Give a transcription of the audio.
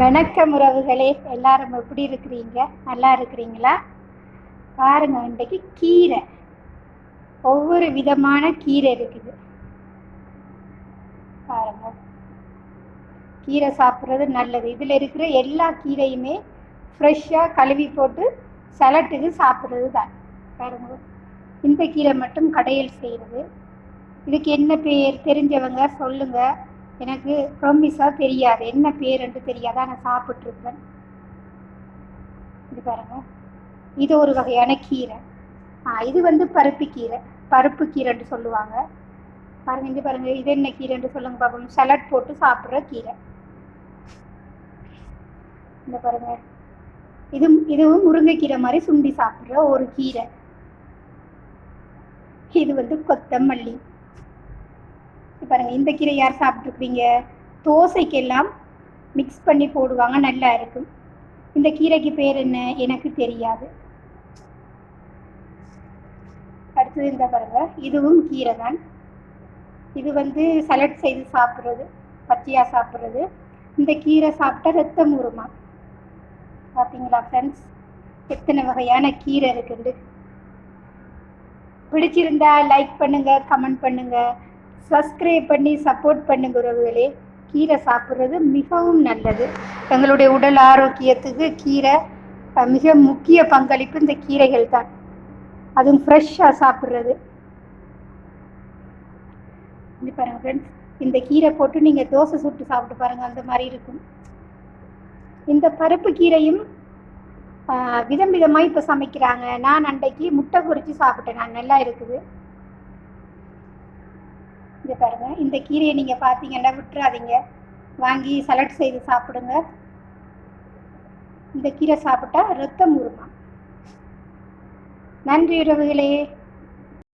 வணக்கம் உறவுகளே எல்லாரும் எப்படி இருக்கிறீங்க? நல்லா இருக்கிறீங்களா? பாருங்க இன்றைக்கு கீரை. ஒவ்வொரு விதமான கீரை இருக்குது. பாருங்க. கீரை சாப்பிட்றது நல்லது. இதில் இருக்கிற எல்லா கீரையுமே ஃப்ரெஷ்ஷாக கழுவி போட்டு சலட்டுக்கு சாப்பிட்றது தான் பாருங்க. இந்த கீரை மட்டும் கடையில் செய்கிறது இதுக்கு என்ன பேர்? தெரிஞ்சவங்க சொல்லுங்கள் எனக்கு ப்ரொமிஸாக தெரியாது. என்ன பேருன்ட்டு தெரியாது? நான் சாப்பிட்ருப்பேன் இது பாருங்க. இது ஒரு வகையான கீரை. ஆ இது வந்து பருப்பு கீரை. பருப்பு கீரைன்னு சொல்லுவாங்க. பாருங்க இங்கே பாருங்க. இது என்ன கீரைன்னு சொல்லுங்க பாப்போம். சலட் போட்டு சாப்பிட்ற கீரை. இந்த பாருங்க. இது இதுவும் முருங்கைக்கீரை மாதிரி சுண்டி சாப்பிட்ற ஒரு கீரை. இது வந்து கொத்தமல்லி. பாருங்கள் பாருங்க. இந்த கீரை யார் சாப்பிட்ருக்குறீங்க தோசைக்கெல்லாம் மிக்ஸ் பண்ணி போடுவாங்க. நல்லா இருக்கும். இந்த கீரைக்கு பேர் என்ன? எனக்கு தெரியாது. அடுத்தது இந்த பாருங்க. இதுவும் கீரை தான். இது வந்து சலட் செய்து சாப்பிட்றது. பச்சையாக சாப்பிட்றது. இந்த கீரை சாப்பிட்டா ரத்தம் ஊறுமா. பார்த்தீங்களா ஃப்ரெண்ட்ஸ் எத்தனை வகையான கீரை இருக்குண்டு. பிடிச்சிருந்தா லைக் பண்ணுங்க கமெண்ட் பண்ணுங்க. சப்ஸ்கிரைப் பண்ணி சப்போர்ட் பண்ணுங்க உறவுகளே. கீரை சாப்பிட்றது மிகவும் நல்லது. எங்களுடைய உடல் ஆரோக்கியத்துக்கு கீரை மிக முக்கிய பங்களிப்பு இந்த கீரைகள் தான். அதுவும் ஃப்ரெஷ்ஷாக சாப்பிட்றது. இது பாருங்கள் ஃப்ரெண்ட்ஸ் இந்த கீரை போட்டு நீங்கள் தோசை சுட்டு சாப்பிட்டு பாருங்கள் அந்த மாதிரி இருக்கும். இந்த பருப்பு கீரையும் விதம் விதமாக இப்போ சமைக்கிறாங்க. நான் அன்றைக்கு முட்டை பொறிச்சு சாப்பிட்டேன். நான் நல்லா இருக்குது. இங்க பாருங்க. இந்த கீரையை நீங்க பார்த்தீங்கன்னா விட்டுறாதீங்க. வாங்கி சலட் செய்து சாப்பிடுங்க. இந்த கீரை சாப்பிட்டா ரத்தம் உருமா நன்றி உறவுகளே.